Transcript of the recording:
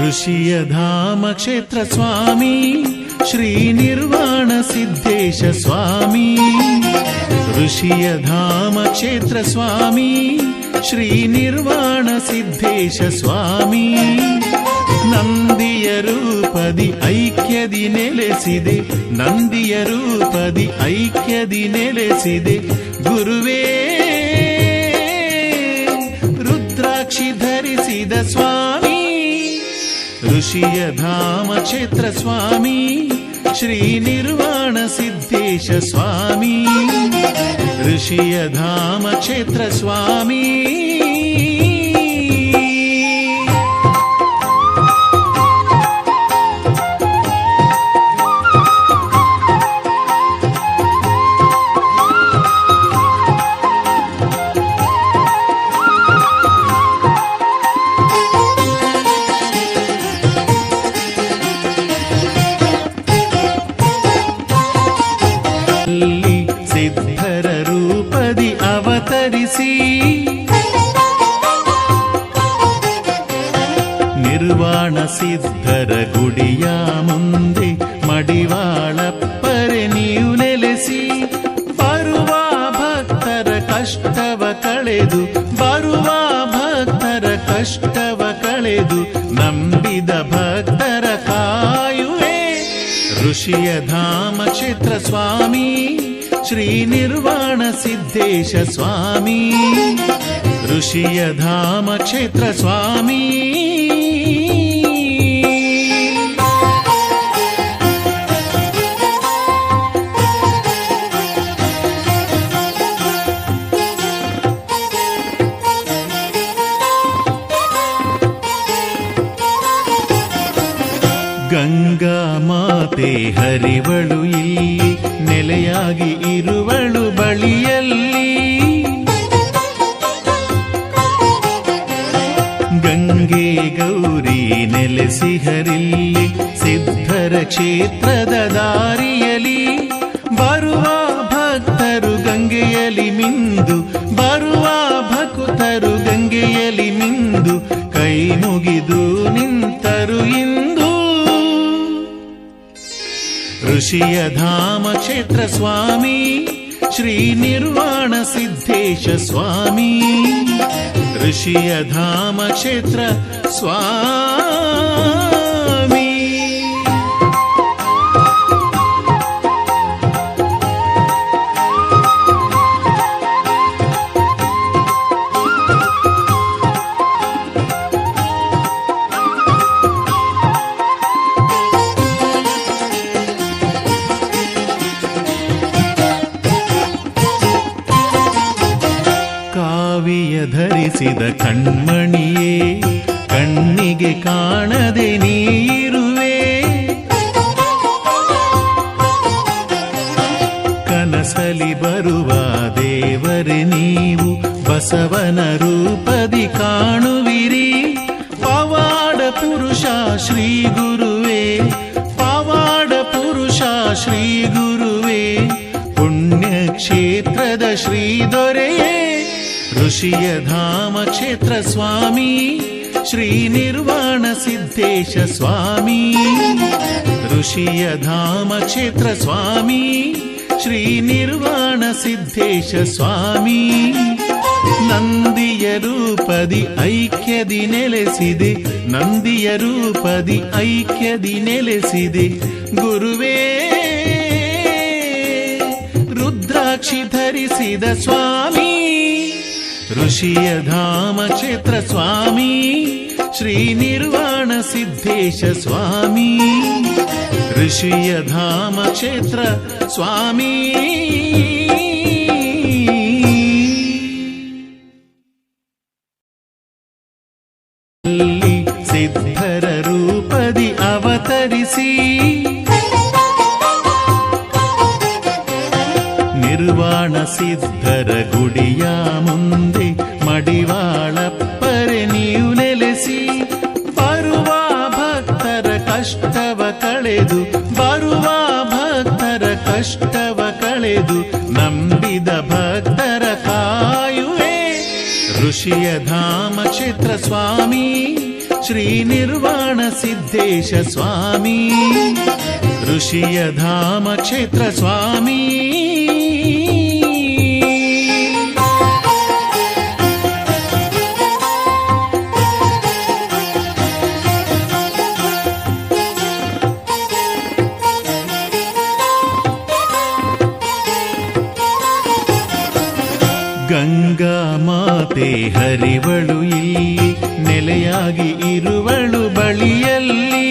ಋಷಿಯ ಧಾಮ ಕ್ಷೇತ್ರ ಸ್ವಾಮಿ, ಶ್ರೀ ನಿರ್ವಾಣ ಸಿದ್ದೇಶ ಸ್ವಾಮಿ. ಋಷಿಯ ಧಾಮ ಕ್ಷೇತ್ರ ಸ್ವಾಮಿ, ಶ್ರೀ ನಿರ್ವಾಣ ಸಿದ್ದೇಶ ಸ್ವಾಮಿ. ನಂದಿಯ ರೂಪದಿ ಐಕ್ಯದಿ ನೆಲೆಸಿದೆ, ನಂದಿಯ ರೂಪದಿ ಐಕ್ಯದಿ ನೆಲೆಸಿದೆ. ಗುರುವೇ, ರುದ್ರಾಕ್ಷಿ ಧರಿಸಿದ ಸ್ವಾಮಿ. ಋಷಿಯ ಧಾಮ ಕ್ಷೇತ್ರ ಸ್ವಾಮಿ ಶ್ರೀ ನಿರ್ವಾಣ ಸಿದ್ದೇಶ ಸ್ವಾಮಿ ಋಷಿಯ ಧಾಮ ಕ್ಷೇತ್ರ ಸ್ವಾಮಿ ಸಿದ್ಧರ ರೂಪದಿ ಅವತರಿಸಿ. ನಿರ್ವಾಣ ಸಿದ್ಧರ ಗುಡಿಯ ಮುಂದೆ ಮಡಿವಾಳಪ್ಪರೆ ನೀವು ನೆಲೆಸಿ. ಬರುವ ಭಕ್ತರ ಕಷ್ಟವ ಕಳೆದು, ಬರುವ ಭಕ್ತರ ಕಷ್ಟವ ಕಳೆದು ನಂಬಿದ ಭಕ್ತರ ಕಾಯುವೆ. ಋಷಿಯ ಧಾಮ ಕ್ಷೇತ್ರ ಸ್ವಾಮಿ. ಶ್ರೀ ನಿರ್ವಾಣ ಸಿದ್ದೇಶ ಸ್ವಾಮಿ ಋಷಿಯ ಧಾಮ ಕ್ಷೇತ್ರ ಸ್ವಾಮಿ ಗಂಗಾ ಮಾತೆ ಹರಿವಳು ಇಲ್ಲಿ ನೆಲೆಯಾಗಿ ಇರುವಳು ಬಳಿಯಲ್ಲಿ. ಗಂಗೆ ಗೌರಿ ನೆಲೆಸಿಹರಿಲ್ಲಿ ಸಿದ್ಧರ ಕ್ಷೇತ್ರದ ದಾರಿಯಲಿ. ಬರುವ ಭಕ್ತರು ಗಂಗೆಯಲಿ ಮಿಂದು, ಬರುವ ಭಕ್ತರು ಗಂಗೆಯಲಿ ಮಿಂದು, ಕೈ ಮುಗಿದು ನಿಂತರು ಇಂದು. ಋಷಿಯ ಧಾಮ ಕ್ಷೇತ್ರ ಸ್ವಾಮಿ ಶ್ರೀ ನಿರ್ವಾಣ ಸಿದ್ದೇಶ ಸ್ವಾಮಿ ಋಷಿಯ ಧಾಮ ಕ್ಷೇತ್ರ ಸ್ವಾಮಿ ಧರಿಸಿದ ಕಣ್ಮಣಿಯೇ, ಕಣ್ಣಿಗೆ ಕಾಣದೆ ನೀರುವೆ. ಕನಸಲಿ ಬರುವ ದೇವರೇ, ನೀವು ಬಸವನ ರೂಪದಿ ಕಾಣುವಿರಿ. ಪವಾಡ ಪುರುಷ ಶ್ರೀ ಗುರುವೇ, ಪವಾಡ ಪುರುಷ ಶ್ರೀ ಗುರುವೇ. ಪುಣ್ಯ ಕ್ಷೇತ್ರದ ಶ್ರೀ ದೊರೆಯೇ ಋಷಿಯ ಧಾಮ ಕ್ಷೇತ್ರ ಸ್ವಾಮಿ ಶ್ರೀ ನಿರ್ವಾಣ ಸಿದ್ದೇಶ ಸ್ವಾಮಿ ಋಷಿಯ ಧಾಮ ಕ್ಷೇತ್ರ ಸ್ವಾಮಿ ಶ್ರೀ ನಿರ್ವಾಣ ಸಿದ್ದೇಶ ಸ್ವಾಮಿ ನಂದಿಯ ರೂಪದಿ ಐಕ್ಯದಿ ನೆಲೆಸಿದೆ ನಂದಿಯ ರೂಪದಿ ಐಕ್ಯದಿ ನೆಲೆಸಿದೆ ಗುರುವೇ ರುದ್ರಾಕ್ಷಿ ಧರಿಸಿದ ಸ್ವಾಮಿ ಋಷಿಯ ಧಾಮ ಕ್ಷೇತ್ರ ಸ್ವಾಮಿ ಶ್ರೀ ನಿರ್ವಾಣ ಸಿದ್ದೇಶ ಸ್ವಾಮಿ ಋಷಿಯ ಧಾಮ ಕ್ಷೇತ್ರ ಸ್ವಾಮಿ ಅಲ್ಲಿ ಸಿದ್ಧರ ರೂಪದಿ ಅವತರಿಸಿ ಸಿದ್ಧರ ಗುಡಿಯ ಮುಂದೆ ಮಡಿವಾಳಪ್ಪರೆ ನೀವು ನೆಲೆಸಿ, ಬರುವ ಭಕ್ತರ ಕಷ್ಟವ ಕಳೆದು, ಬರುವ ಭಕ್ತರ ಕಷ್ಟವ ಕಳೆದು, ನಂಬಿದ ಭಕ್ತರ ಕಾಯುವೆ. ಋಷಿಯ ಧಾಮ ಕ್ಷೇತ್ರ ಸ್ವಾಮಿ, ಶ್ರೀ ನಿರ್ವಾಣ ಸಿದ್ದೇಶ ಸ್ವಾಮಿ. ಋಷಿಯ ಧಾಮ ಕ್ಷೇತ್ರ ಸ್ವಾಮಿ. ಗಂಗಾ ಮಾತೆ ಹರಿವಳು ಇಲ್ಲಿ ನೆಲೆಯಾಗಿ ಇರುವಳು ಬಳಿಯಲ್ಲಿ.